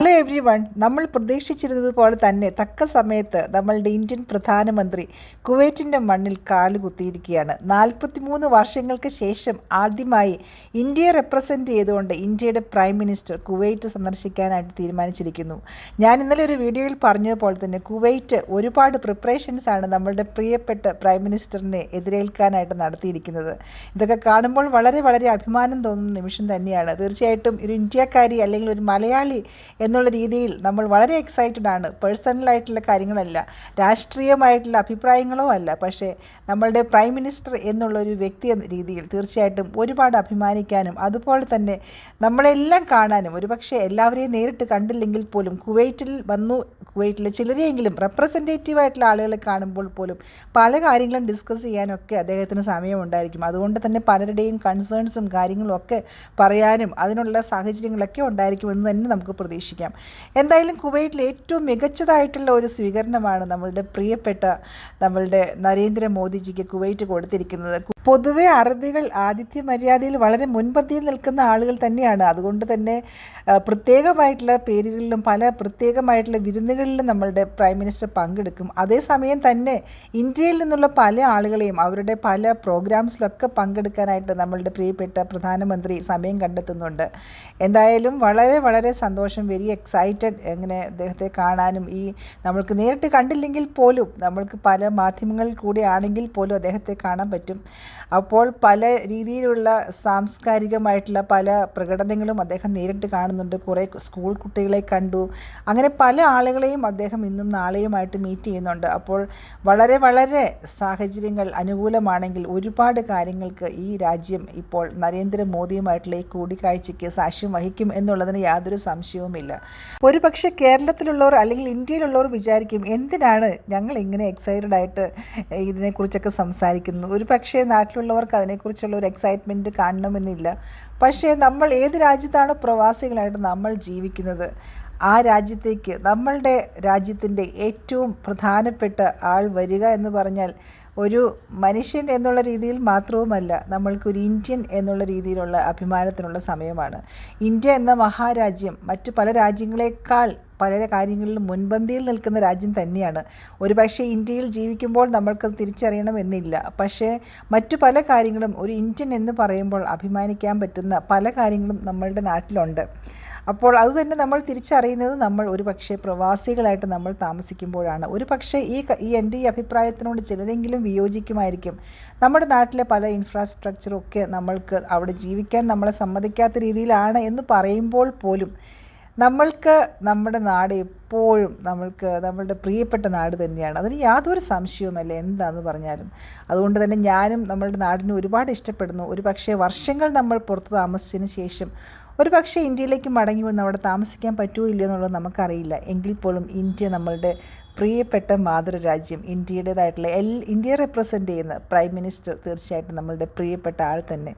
Hello every one നമ്മൾ പ്രതീക്ഷിച്ചിരുന്നത് പോലെ തന്നെ തക്ക സമയത്ത് നമ്മളുടെ ഇന്ത്യൻ പ്രധാനമന്ത്രി കുവൈറ്റിന്റെ മണ്ണിൽ കാലുകുത്തിയിരിക്കുകയാണ് നാൽപ്പത്തിമൂന്ന് വർഷങ്ങൾക്ക് ശേഷം ആദ്യമായി ഇന്ത്യയെ റെപ്രസെന്റ് ചെയ്തുകൊണ്ട് ഇന്ത്യയുടെ പ്രൈം മിനിസ്റ്റർ കുവൈറ്റ് സന്ദർശിക്കാനായിട്ട് തീരുമാനിച്ചിരിക്കുന്നു. ഞാൻ ഇന്നലെ ഒരു വീഡിയോയിൽ പറഞ്ഞതുപോലെ തന്നെ കുവൈറ്റ് ഒരുപാട് പ്രിപ്പറേഷൻസ് ആണ് നമ്മളുടെ പ്രിയപ്പെട്ട പ്രൈം മിനിസ്റ്ററിനെ എതിരേൽക്കാനായിട്ട് നടത്തിയിരിക്കുന്നത്. ഇതൊക്കെ കാണുമ്പോൾ വളരെ വളരെ അഭിമാനം തോന്നുന്ന നിമിഷം തന്നെയാണ്. തീർച്ചയായിട്ടും ഒരു ഇന്ത്യക്കാരി അല്ലെങ്കിൽ ഒരു മലയാളി എന്നുള്ള രീതിയിൽ നമ്മൾ വളരെ എക്സൈറ്റഡ് ആണ്. പേഴ്സണലായിട്ടുള്ള കാര്യങ്ങളല്ല. രാഷ്ട്രീയമായിട്ടുള്ള അഭിപ്രായങ്ങളോ അല്ല. പക്ഷേ നമ്മളുടെ പ്രൈം മിനിസ്റ്റർ എന്നുള്ള ഒരു വ്യക്തി എന്ന രീതിയിൽ തീർച്ചയായിട്ടും ഒരുപാട് അഭിമാനിക്കാനും അതുപോലെ തന്നെ നമ്മളെല്ലാം കാണാനും ഒരുപക്ഷെ എല്ലാവരെയും നേരിട്ട് കണ്ടില്ലെങ്കിൽ പോലും കുവൈറ്റിൽ വന്നു കുവൈറ്റിലെ ചിലരെയെങ്കിലും റെപ്രസെന്റേറ്റീവ് ആയിട്ടുള്ള ആളുകളെ കാണുമ്പോൾ പോലും പല കാര്യങ്ങളും ഡിസ്കസ് ചെയ്യാനൊക്കെ അദ്ദേഹത്തിന് സമയമുണ്ടായിരിക്കും. അതുകൊണ്ട് തന്നെ പലരുടെയും കൺസേൺസും കാര്യങ്ങളും ഒക്കെ പറയാനും അതിനുള്ള സാഹചര്യങ്ങളൊക്കെ ഉണ്ടായിരിക്കും എന്ന് തന്നെ നമുക്ക് പ്രതീക്ഷിക്കാം. എന്തായാലും കുവൈറ്റിൽ ഏറ്റവും മികച്ചതായിട്ടുള്ള ഒരു സ്വീകരണമാണ് നമ്മളുടെ പ്രിയപ്പെട്ട നമ്മളുടെ നരേന്ദ്രമോദിജിക്ക് കുവൈറ്റ് കൊടുത്തിരിക്കുന്നത്. പൊതുവെ അറബികൾ ആതിഥ്യ മര്യാദയിൽ വളരെ മുൻപന്തിയിൽ നിൽക്കുന്ന ആളുകൾ തന്നെയാണ്. അതുകൊണ്ട് തന്നെ പ്രത്യേകമായിട്ടുള്ള പേരുകളിലും പല പ്രത്യേകമായിട്ടുള്ള വിരുന്നുകളിലും നമ്മളുടെ പ്രൈം മിനിസ്റ്റർ പങ്കെടുക്കും. അതേസമയം തന്നെ ഇന്ത്യയിൽ നിന്നുള്ള പല ആളുകളെയും അവരുടെ പല പ്രോഗ്രാംസിലൊക്കെ പങ്കെടുക്കാനായിട്ട് നമ്മളുടെ പ്രിയപ്പെട്ട പ്രധാനമന്ത്രി സമയം കണ്ടെത്തുന്നുണ്ട്. എന്തായാലും വളരെ വളരെ സന്തോഷം വെരി എക്സൈറ്റഡ് എങ്ങനെ അദ്ദേഹത്തെ കാണാനും ഈ നമ്മൾക്ക് നേരിട്ട് കണ്ടില്ലെങ്കിൽ പോലും നമ്മൾക്ക് പല മാധ്യമങ്ങളിൽ കൂടി ആണെങ്കിൽ പോലും അദ്ദേഹത്തെ കാണാൻ പറ്റും. അപ്പോൾ പല രീതിയിലുള്ള സാംസ്കാരികമായിട്ടുള്ള പല പ്രകടനങ്ങളും അദ്ദേഹം നേരിട്ട് കാണുന്നുണ്ട്. കുറേ സ്കൂൾ കുട്ടികളെ കണ്ടു. അങ്ങനെ പല ആളുകളെയും അദ്ദേഹം ഇന്നും നാളെയുമായിട്ട് മീറ്റ് ചെയ്യുന്നുണ്ട്. അപ്പോൾ വളരെ വളരെ സാഹചര്യങ്ങൾ അനുകൂലമാണെങ്കിൽ ഒരുപാട് കാര്യങ്ങൾക്ക് ഈ രാജ്യം ഇപ്പോൾ നരേന്ദ്രമോദിയുമായിട്ടുള്ള ഈ കൂടിക്കാഴ്ചയ്ക്ക് സാക്ഷ്യം വഹിക്കും എന്നുള്ളതിന് യാതൊരു സംശയവുമില്ല. ഒരു പക്ഷേ കേരളത്തിലുള്ളവർ അല്ലെങ്കിൽ ഇന്ത്യയിലുള്ളവർ വിചാരിക്കും എന്തിനാണ് ഞങ്ങൾ ഇങ്ങനെ എക്സൈറ്റഡ് ആയിട്ട് ഇതിനെക്കുറിച്ചൊക്കെ സംസാരിക്കുന്നത് ഒരു പക്ഷേ നാട്ടിലുള്ളവർക്ക് അതിനെക്കുറിച്ചുള്ള ഒരു എക്സൈറ്റ്മെന്റ് കാണണമെന്നില്ല. പക്ഷേ നമ്മൾ ഏത് രാജ്യത്താണ് പ്രവാസികളായിട്ട് നമ്മൾ ജീവിക്കുന്നത്? ആ രാജ്യത്തേക്ക് നമ്മളുടെ രാജ്യത്തിന്റെ ഏറ്റവും പ്രധാനപ്പെട്ട ആൾ വരിക എന്ന് പറഞ്ഞാൽ ഒരു മനുഷ്യൻ എന്നുള്ള രീതിയിൽ മാത്രവുമല്ല നമ്മൾക്കൊരു ഇന്ത്യൻ എന്നുള്ള രീതിയിലുള്ള അഭിമാനത്തിനുള്ള സമയമാണ്. ഇന്ത്യ എന്ന മഹാരാജ്യം മറ്റു പല രാജ്യങ്ങളെക്കാൾ പല കാര്യങ്ങളിലും മുൻപന്തിയിൽ നിൽക്കുന്ന രാജ്യം തന്നെയാണ്. ഒരു പക്ഷേ ഇന്ത്യയിൽ ജീവിക്കുമ്പോൾ നമ്മൾക്ക് തിരിച്ചറിയണമെന്നില്ല. പക്ഷേ മറ്റു പല കാര്യങ്ങളും ഒരു ഇന്ത്യൻ എന്ന് പറയുമ്പോൾ അഭിമാനിക്കാൻ പറ്റുന്ന പല കാര്യങ്ങളും നമ്മളുടെ നാട്ടിലുണ്ട്. അപ്പോൾ അത് തന്നെ നമ്മൾ തിരിച്ചറിയുന്നത് നമ്മൾ ഒരു പക്ഷേ പ്രവാസികളായിട്ട് നമ്മൾ താമസിക്കുമ്പോഴാണ്. ഒരു പക്ഷേ ഈ ഈ എന്റെ ഈ അഭിപ്രായത്തിനോട് ചിലരെങ്കിലും വിയോജിക്കുമായിരിക്കും. നമ്മുടെ നാട്ടിലെ പല ഇൻഫ്രാസ്ട്രക്ചറും ഒക്കെ നമ്മൾക്ക് അവിടെ ജീവിക്കാൻ നമ്മളെ സമ്മതിക്കാത്ത രീതിയിലാണ് എന്ന് പറയുമ്പോൾ പോലും നമ്മൾക്ക് നമ്മുടെ നാട് എപ്പോഴും നമ്മൾക്ക് നമ്മളുടെ പ്രിയപ്പെട്ട നാട് തന്നെയാണ്. അതിന് യാതൊരു സംശയവുമല്ല എന്താണെന്ന് പറഞ്ഞാലും. അതുകൊണ്ട് തന്നെ ഞാനും നമ്മളുടെ നാടിനെ ഒരുപാട് ഇഷ്ടപ്പെടുന്നു. ഒരു പക്ഷേ വർഷങ്ങൾ നമ്മൾ പുറത്ത് താമസിച്ചതിന് ശേഷം ഒരു പക്ഷേ ഇന്ത്യയിലേക്ക് മടങ്ങി വന്ന് അവിടെ താമസിക്കാൻ പറ്റുമോ ഇല്ലയോ എന്നുള്ളത് നമുക്കറിയില്ല. എങ്കിൽ പോലും ഇന്ത്യ നമ്മളുടെ പ്രിയപ്പെട്ട മാതൃരാജ്യം ഇന്ത്യയുടേതായിട്ടുള്ള എൽ ഇന്ത്യയെ റെപ്രസെന്റ് ചെയ്യുന്ന പ്രൈം മിനിസ്റ്റർ തീർച്ചയായിട്ടും നമ്മളുടെ പ്രിയപ്പെട്ട ആൾ തന്നെ.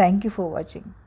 Thank you for watching